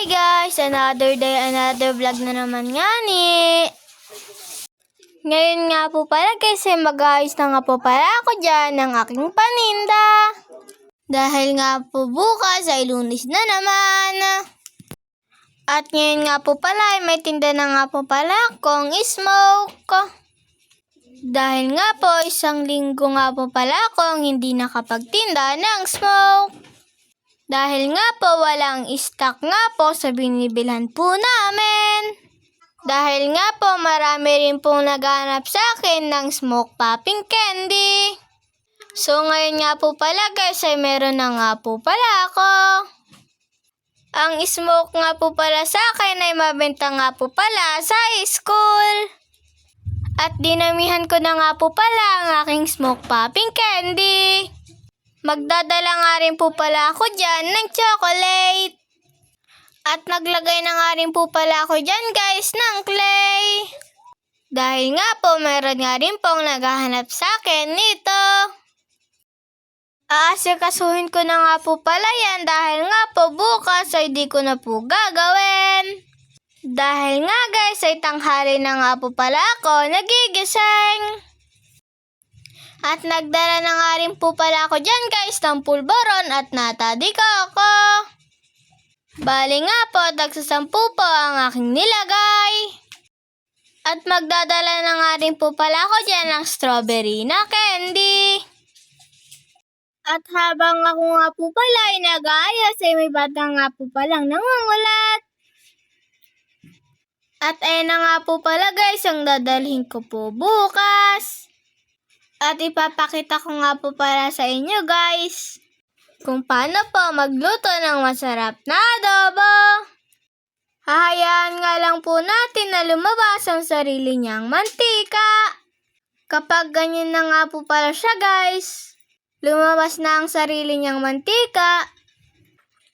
Hi guys! Another day, another vlog na naman nga ni. Ngayon nga po pala guys, ay mag-ayos na nga po pala ako dyan ng aking paninda. Dahil nga po bukas ay lunis na naman. At ngayon nga po pala ay may tinda na nga po pala akong smoke. Dahil nga po isang linggo nga po pala akong hindi nakapagtinda ng smoke. Dahil nga po walang stock nga po sa binibilhan po namin. Dahil nga po marami rin pong naghanap sa akin ng smoke popping candy. So ngayon nga po pala guys ay meron na nga po pala ako. Ang smoke nga po pala sa akin ay mabenta nga po pala sa school. At dinamihan ko na nga po pala ang aking smoke popping candy. Magdadala nga rin po pala ako dyan ng chocolate. At naglagay na nga rin po pala ako dyan guys ng clay. Dahil nga po meron nga rin pong naghahanap sa akin nito. Aasikasuhin ko na nga po pala yan dahil nga po bukas ay di ko na po gagawin. Dahil nga guys ay tanghali na nga po pala ako nagigising. At nagdala na nga rin po pala ako dyan guys ng pulboron at natadi ko ako. Bali nga po, tagsasampu po ang aking nilagay. At magdadala na nga rin po pala ako dyan ng strawberry na candy. At habang ako nga po pala ay nag-aayos ay may bata nga po palang nangungulat. At ayun na nga po pala guys ang dadalhin ko po bukas. At ipapakita ko nga po para sa inyo guys kung paano po magluto ng masarap na adobo. Hahayaan nga lang po natin na lumabas ang sarili niyang mantika. Kapag ganyan na nga po pala siya guys, lumabas na ang sarili niyang mantika,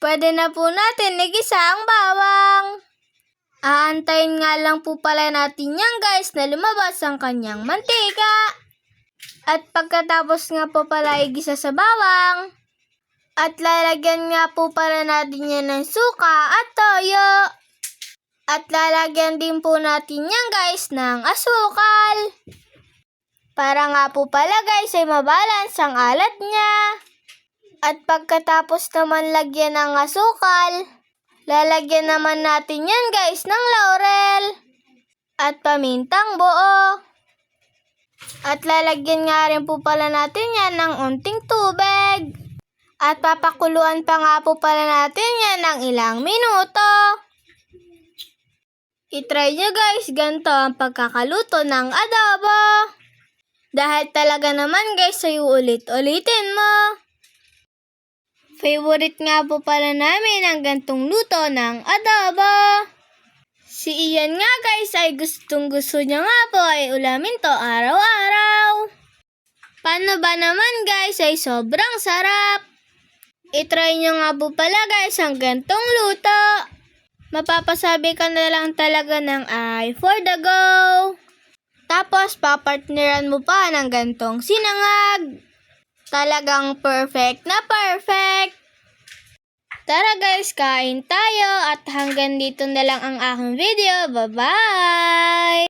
pwede na po natin igisa ang bawang. Aantayin nga lang po pala natin yan guys na lumabas ang kanyang mantika. At pagkatapos nga po pala igisa sa bawang, at lalagyan nga po pala natin yan ng suka at toyo. At lalagyan din po natin yan guys ng asukal. Para nga po pala guys ay mabalance ang alat niya. At pagkatapos naman lagyan ng asukal, lalagyan naman natin yan guys ng laurel. At pamintang buo. At lalagyan nga rin po pala natin yan ng unting tubig. At papakuluan pa nga po pala natin yan ng ilang minuto. I-try nyo guys, ganito ang pagkakaluto ng adobo. Dahil talaga naman guys, ay ulit-ulitin mo. Favorite nga po pala namin ang gantong luto ng adobo. Si Ian nga guys ay gustong gusto niya nga po ay ulamin to araw-araw. Paano ba naman guys ay sobrang sarap. I-try nyo nga po pala guys ang gantong luto. Mapapasabi ka na lang talaga ng ay for the go. Tapos papartneran mo pa ng gantong sinangag. Talagang perfect na perfect. Tara guys, kain tayo at hanggang dito na lang ang aking video. Bye-bye!